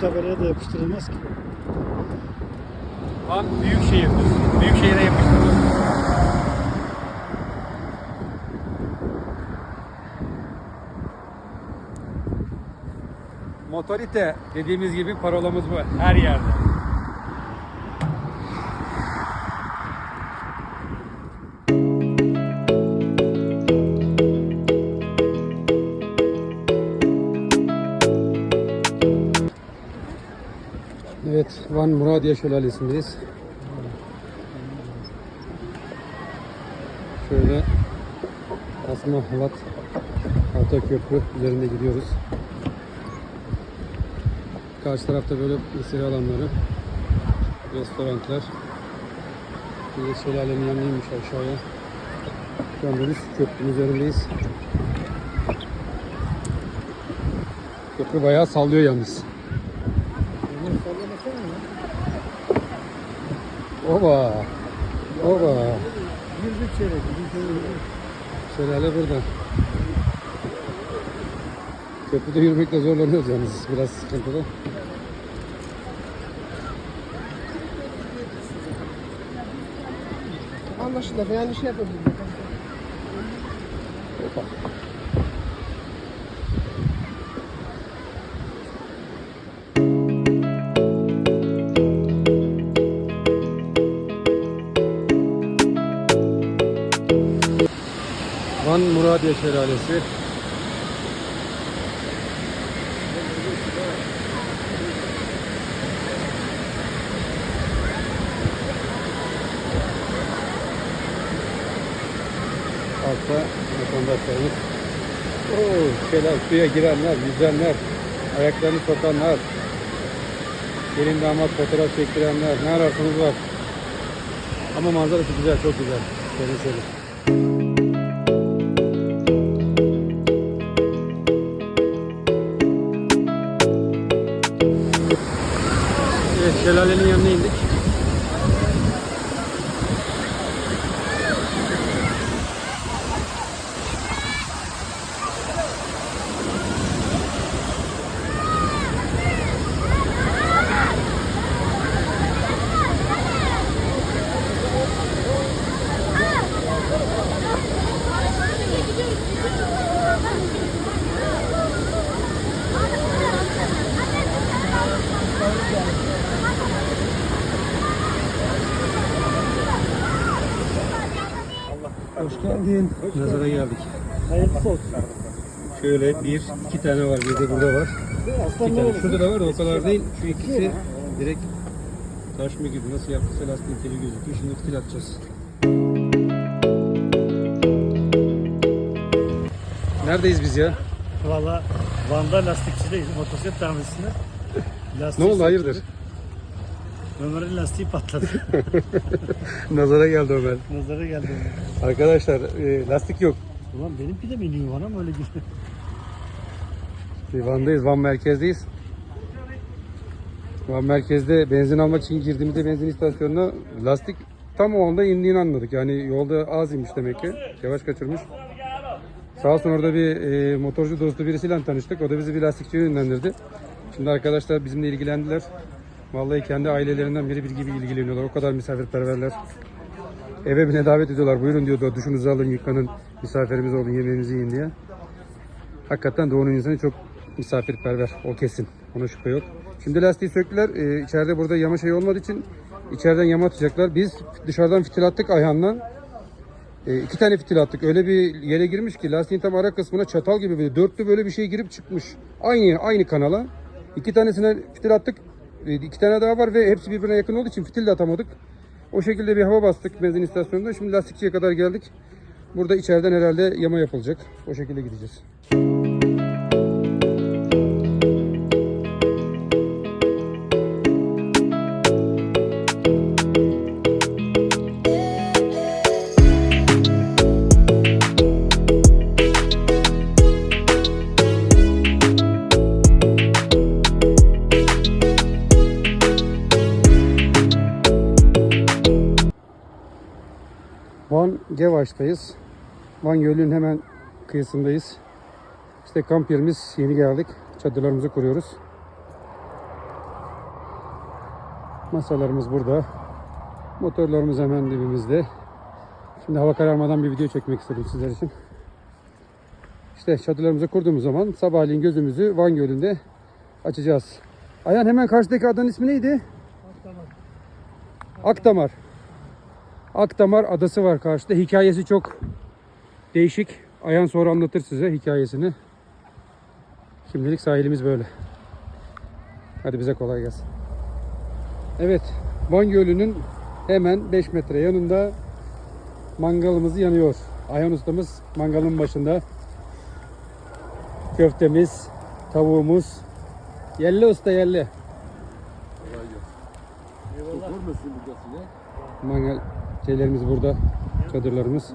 tabelaya da yapıştırılmaz ki. Van büyük şehirdir. Büyük şehire yapıştırılır. Motorite dediğimiz gibi parolamız bu her yerde. Evet, Van Muradiye Şelalesi'ndeyiz. Şöyle Asma Halat Ataköprü üzerinde gidiyoruz. Karşı tarafta böyle mesire alanları, restoranlar. De şelalenin yanıymış aşağıya. Şu anda biz köprünün üzerindeyiz. Köprü bayağı sallıyor yalnız. Oba. Oba. Girdik içeri. Şelale burada. Köprüde yürümekte zorlanıyoruz yalnız. Biraz sıkıntılı. Anlaşıldı. Yani şey yapabiliriz. Hoppa. Van Muradiye Şelalesi. Altta vatandaşlarımız. Oo, şeyler, suya girenler, yüzenler, ayaklarını sokanlar, gelin damat fotoğraf çektirenler, ne ararsanız var. Ama manzarası güzel, çok güzel. Serin serin. Evet, şelalenin yanına indik. Hoş geldin. Nazara geldik. Hayırlısı olsun. Şöyle bir, iki tane var. Bir de burada var. İki tane. Şurada da var da o kadar değil. Şu ikisi direkt taş mı gibi nasıl yaptıysa lastiğin teli gözüküyor. Şimdi fitil atacağız. Neredeyiz biz ya? Valla Van'da lastikçideyiz. Motosiklet tamircisinde. Ne oldu hayırdır? Ömer'in lastiği patladı. Nazara geldi Ömer. Nazara geldi Ömer. Arkadaşlar e, lastik yok. Ulan benimki de mi iniyor Van'a mı öyle gibi? Bir Van'dayız. Van merkezdeyiz. Van merkezde benzin almak için girdiğimizde benzin istasyonuna lastik tam o anda indiğini anladık. Yani yolda az inmiş demek ki. Yavaş kaçırmış. Sağ olsun orada bir e, motorcu dostu birisiyle tanıştık. O da bizi bir lastikçiye yönlendirdi. Şimdi arkadaşlar bizimle ilgilendiler. Vallahi kendi ailelerinden biri bir gibi ilgileniyorlar. O kadar misafirperverler. Eve bile davet ediyorlar. Buyurun diyordu. Duşunuzu alın, yıkanın. Misafirimiz olun, yemeğinizi yiyin diye. Hakikaten Doğu'nun insanı çok misafirperver. O kesin. Ona şüphe yok. Şimdi lastiği söktüler. Ee, içeride burada yama şey olmadığı için içeriden yama atacaklar. Biz dışarıdan fitil attık Ayhan'la. Ee, iki tane fitil attık. Öyle bir yere girmiş ki lastiğin tam ara kısmına çatal gibi böyle dörtlü böyle bir şey girip çıkmış. Aynı aynı kanala. İki tanesine fitil attık. Ee, iki tane daha var ve hepsi birbirine yakın olduğu için fitil de atamadık. O şekilde bir hava bastık benzin istasyonunda. Şimdi lastikçiye kadar geldik. Burada içeriden herhalde yama yapılacak. O şekilde gideceğiz. Gevaş'tayız. Van Gölü'nün hemen kıyısındayız. İşte kamp yerimiz yeni geldik. Çadırlarımızı kuruyoruz. Masalarımız burada. Motorlarımız hemen dibimizde. Şimdi hava kararmadan bir video çekmek istedim sizler için. İşte çadırlarımızı kurduğumuz zaman sabahleyin gözümüzü Van Gölü'nde açacağız. Ayhan hemen karşıdaki adanın ismi neydi? Akdamar. Akdamar adası var karşıda. Hikayesi çok değişik. Ayhan sonra anlatır size hikayesini. Şimdilik sahilimiz böyle. Hadi bize kolay gelsin. Evet, Van Gölü'nün hemen 5 metre yanında mangalımız yanıyor. Ayhan ustamız mangalın başında. Köftemiz, tavuğumuz. Yerli usta yerli. Mangal şeylerimiz burada. Çadırlarımız.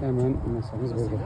Hemen masamız burada.